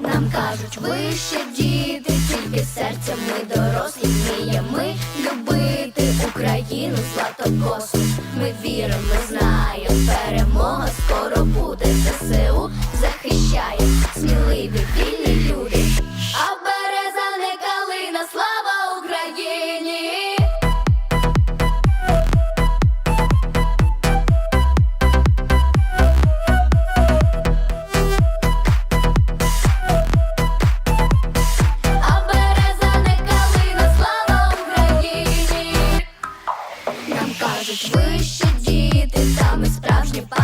Нам кажуть, ви ще діти, тільки серцем ми дорослі вміємо любити Україну златокосу. Ми віримо, ми знаємо, Нам кажуть, ви ще діти, саме справжні патріоти,